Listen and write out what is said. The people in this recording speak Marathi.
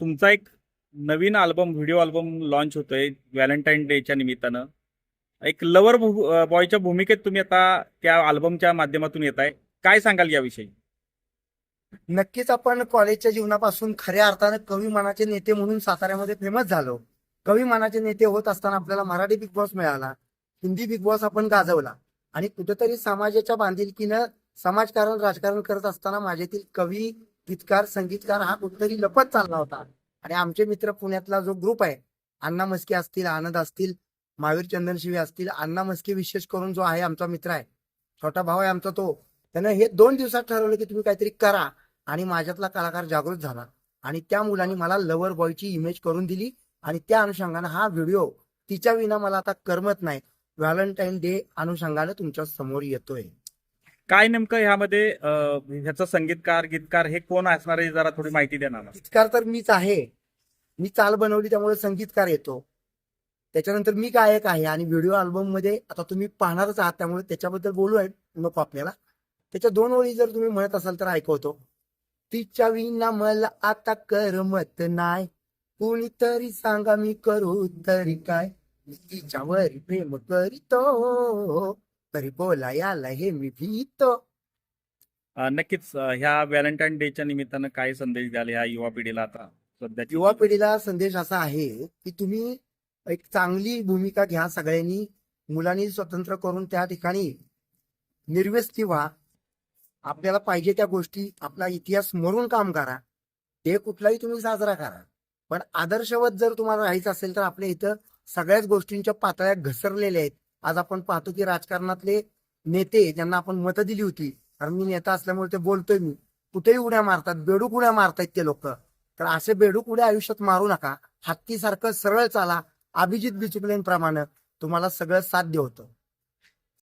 तुमचा एक नवीन अल्बम व्हिडिओ अल्बम लॉन्च होतोय व्हॅलेंटाईन डेच्या निमित्तानं. एक लवर बॉयच्या भूमिकेत तुम्ही आता त्या अल्बमच्या माध्यमातून येत आहे काय सांगाल याविषयी? नक्कीच आपण कॉलेजच्या जीवनापासून खऱ्या अर्थानं कवी मनाचे नेते म्हणून साताऱ्यामध्ये फेमस झालो. कवी मनाचे नेते होत असताना आपल्याला मराठी बिग बॉस मिळाला. हिंदी बिग बॉस आपण गाजवला. आणि कुठेतरी समाजाच्या बांधिलकीनं समाजकारण राजकारण करत असताना माझ्यातील कवी गीतकार संगीतकार हा कुठेतरी लपत चालला होता. आणि आमचे मित्र पुण्यातला जो ग्रुप आहे अण्णा मस्के असतील आनंद असतील महावीर चंदन शिवे असतील अण्णा मस्के विशेष करून जो आहे आमचा मित्र आहे छोटा भाऊ आहे आमचा तो त्यानं हे दोन दिवसात ठरवलं की तुम्ही काहीतरी करा आणि माझ्यातला कलाकार जागृत झाला. आणि त्या मुलांनी मला लवर बॉयची इमेज करून दिली आणि त्या अनुषंगानं हा व्हिडिओ तिच्या विना मला आता करमत नाही. व्हॅलेंटाईन डे अनुषंगानं तुमच्यासमोर येतोय. काय नेमकं ह्यामध्ये ह्याचं संगीतकार गीतकार हे कोण असणार आहे जरा थोडी माहिती देणार. गीतकार तर मीच आहे. मी चाल बनवली त्यामुळे संगीतकार येतो. त्याच्यानंतर मी गायक आहे आणि व्हिडिओ अल्बममध्ये आता तुम्ही पाहणारच आहात त्यामुळे त्याच्याबद्दल बोलू आहे नको आपल्याला. त्याच्या दोन ओळी जर तुम्ही म्हणत असाल तर ऐकवतो. तिच्या विना मला आता करमत नाही. कुणीतरी सांगा मी करू तरी काय? तिच्यावर प्रेम करीतो. तरी बोलायाला हे मी भीतो. अं, नक्कीच अं, ह्या व्हॅलेंटाईन डेच्या निमित्तानं काय संदेश द्याल ह्या युवा पिढीला आता सध्याची युवा पिढीला संदेश असा आहे की तुम्ही एक चांगली भूमिका घ्या सगळ्यांनी मुलांनी स्वतंत्र करून त्या ठिकाणी निर्व्यस्ती व्हा आपल्याला पाहिजे त्या गोष्टी आपला इतिहास म्हणून काम करा. ते कुठलाही तुम्ही साजरा करा. पण आदर्शवत जर तुम्हाला राहायचं असेल तर आपल्या इथं सगळ्याच गोष्टींच्या पातळ्या घसरलेल्या आहेत. आज आपण पाहतो की राजकारणातले नेते ज्यांना आपण मतं दिली होती कारण मी नेता असल्यामुळे ते बोलतोय मी कुठेही उड्या मारतात बेडूक उड्या मारतायत ते लोक. तर असे बेडूक उड्या आयुष्यात मारू नका हत्तीसारखं सरळ चाला अभिजित बिचुकलेंप्रमाणे तुम्हाला सगळं साध्य होतं.